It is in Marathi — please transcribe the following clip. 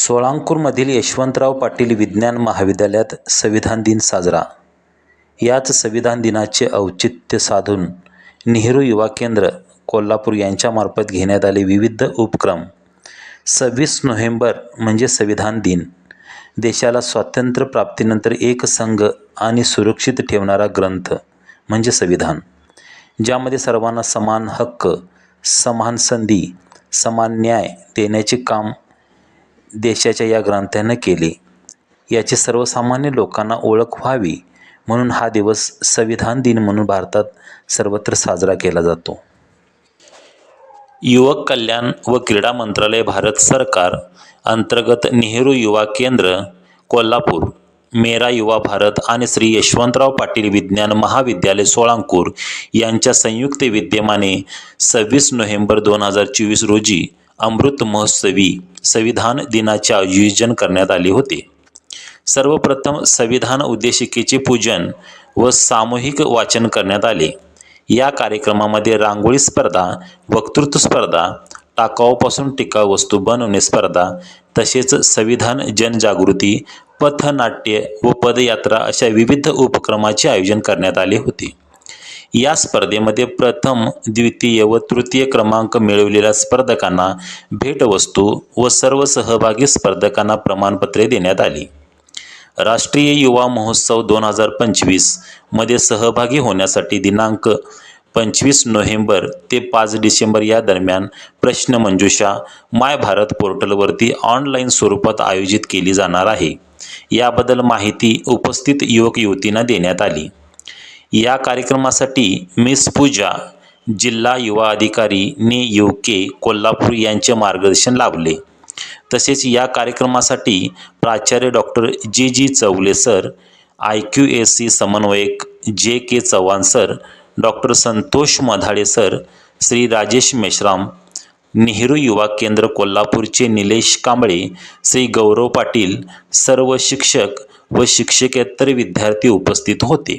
सोळांकूरमधील यशवंतराव पाटील विज्ञान महाविद्यालयात संविधान दिन साजरा. याच संविधान दिनाचे औचित्य साधून नेहरू युवा केंद्र कोल्हापूर यांच्यामार्फत घेण्यात आले विविध उपक्रम. सव्वीस नोव्हेंबर म्हणजे संविधान दिन. देशाला स्वातंत्र्य प्राप्तीनंतर एक संघ आणि सुरक्षित ठेवणारा ग्रंथ म्हणजे संविधान. ज्यामध्ये सर्वांना समान हक्क समान संधी समान न्याय देण्याचे काम देशाच्या या ग्रंथानं केले. याची सर्वसामान्य लोकांना ओळख व्हावी म्हणून हा दिवस संविधान दिन म्हणून भारतात सर्वत्र साजरा केला जातो. युवक कल्याण व क्रीडा मंत्रालय भारत सरकार अंतर्गत नेहरू युवा केंद्र कोल्हापूर मेरा युवा भारत आणि श्री यशवंतराव पाटील विज्ञान महाविद्यालय सोळांकूर यांच्या संयुक्त विद्यमाने सव्वीस नोव्हेंबर दोन हजार चोवीस रोजी अमृत महोत्सवी संविधान दिनाचे आयोजन करण्यात आले होते. सर्वप्रथम संविधान उद्देशिकेचे पूजन व सामूहिक वाचन करण्यात आले. या कार्यक्रमामध्ये रांगोळी स्पर्धा वक्तृत्व स्पर्धा टाकाऊपासून टिकाऊ वस्तू बनवणे स्पर्धा तसेच संविधान जनजागृती पथनाट्य व पदयात्रा अशा विविध उपक्रमाचे आयोजन करण्यात आले होते. या स्पर्धेमध्ये प्रथम द्वितीय व तृतीय क्रमांक मिळवलेल्या स्पर्धकांना भेटवस्तू व सर्व सहभागी स्पर्धकांना प्रमाणपत्रे देण्यात आली. राष्ट्रीय युवा महोत्सव दोन हजार पंचवीसमध्ये सहभागी होण्यासाठी दिनांक पंचवीस नोव्हेंबर ते पाच डिसेंबर या दरम्यान प्रश्नमंजुषा माय भारत पोर्टलवरती ऑनलाईन स्वरूपात आयोजित केली जाणार आहे. याबद्दल माहिती उपस्थित युवक युवतींना देण्यात आली. या कार्यक्रमासाठी मिस पूजा जिल्हा युवा अधिकारी ने यू के कोल्हापूर यांचे मार्गदर्शन लाभले. तसेच या कार्यक्रमासाठी प्राचार्य doctor G G Chaugale sir I Q S C समन्वयक J K Chavan sir doctor Santosh Madhale sir Shri Rajesh Meshram Nehru Yuva Kendra कोल्हापूरचे निलेश कांबळे श्री गौरव पाटील सर्व शिक्षक व शिक्षकेतर विद्यार्थी उपस्थित होते.